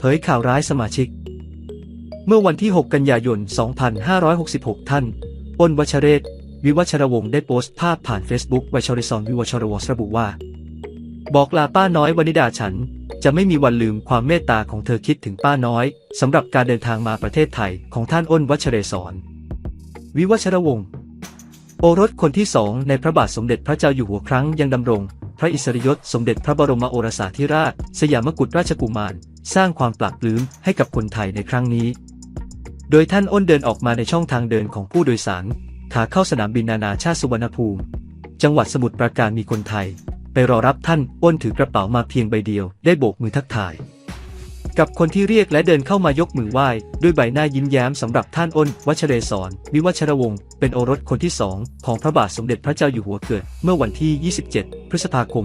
เผยข่าวร้ายสมาชิก เมื่อวันที่ 6 กันยายน 2566 ท่านอ้นวัชเรศ วิวัชรวงศ์ได้โพสต์ภาพผ่าน Facebook วัชริซอนวิวัชรวงศ์ระบุว่า บอกลาป้าน้อยวนิดาฉัน จะไม่มีวันลืมความเมตตาของเธอคิดถึงป้าน้อยสำหรับการเดินทางมาประเทศไทยของท่านอ้นวัชเรศรวิวัชรวงศ์โอรสคนที่สองในพระบาทสมเด็จพระเจ้าอยู่หัวครั้งยังดำรง พระอิสริยศสมเด็จพระบรมโอรสาธิราช สยามกุฎราชกุมาร สร้างความปลาบปลื้มให้กับคนไทยในครั้งนี้ โดยท่านอ้นเดินออกมาในช่องทางเดินของผู้โดยสารขาเข้าสนามบินนานาชาติสุวรรณภูมิ จังหวัดสมุทรปราการมีคนไทย ไปรอรับท่านอ้นถือกระเป๋ามาเพียงใบเดียวได้โบกมือทักทาย กับคนที่เรียกและเดินเข้ามายกมือไหว้ ด้วยใบหน้ายิ้มแย้มสำหรับท่านอ้น วัชเรศรวิวัชรวงศ์เป็นโอรสคนที่สองของพระบาทสมเด็จพระเจ้าอยู่หัวเกิด เมื่อวันที่ 27 พฤษภาคม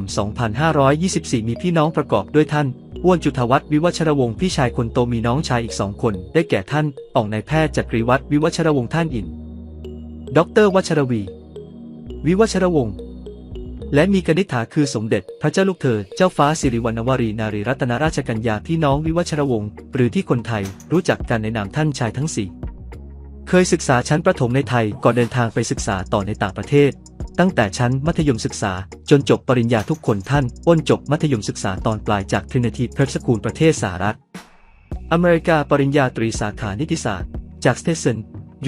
2524 มีพี่น้องประกอบด้วยท่าน อ้วนจุทวัฒน์วิวัชรวงศ์พี่ชายคนโตมีน้องชายอีกสองคน ได้แก่ท่านอ่องนายแพทย์จักรีวัฒน์วิวัชรวงศ์ท่านอินดรวัชรวี วิวัชรวงศ์และมีกนิษฐาคือสมเด็จ พระเจ้าลูกเธอ เจ้าฟ้าสิริวัณวรีนารีรัตนราชกัญญาพี่น้องวิวัชรวงศ์หรือที่คนไทยรู้จักกันในนามท่านชายทั้งสี่เคยศึกษาชั้นประถมในไทยก่อนเดินทางไปศึกษาต่อในต่างประเทศ ตั้งแต่ชั้นมัธยมศึกษา จนจบปริญญาทุกคนท่าน อ้นจบมัธยมศึกษาตอนปลายจาก Trinity Prep School ประเทศสหรัฐ อเมริกาปริญญาตรีสาขานิติศาสตร์ จาก Stetson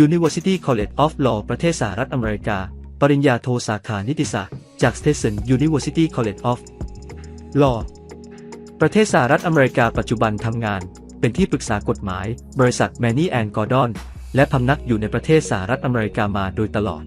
University College of Law ประเทศสหรัฐอเมริกา ปริญญาโทสาขานิติศาสตร์ จาก Stetson University College of Law ประเทศสหรัฐอเมริกาปัจจุบันทำงาน เป็นที่ปรึกษากฎหมาย บริษัท Manny and Gordon และพำนักอยู่ในประเทศสหรัฐอเมริกามาโดยตลอด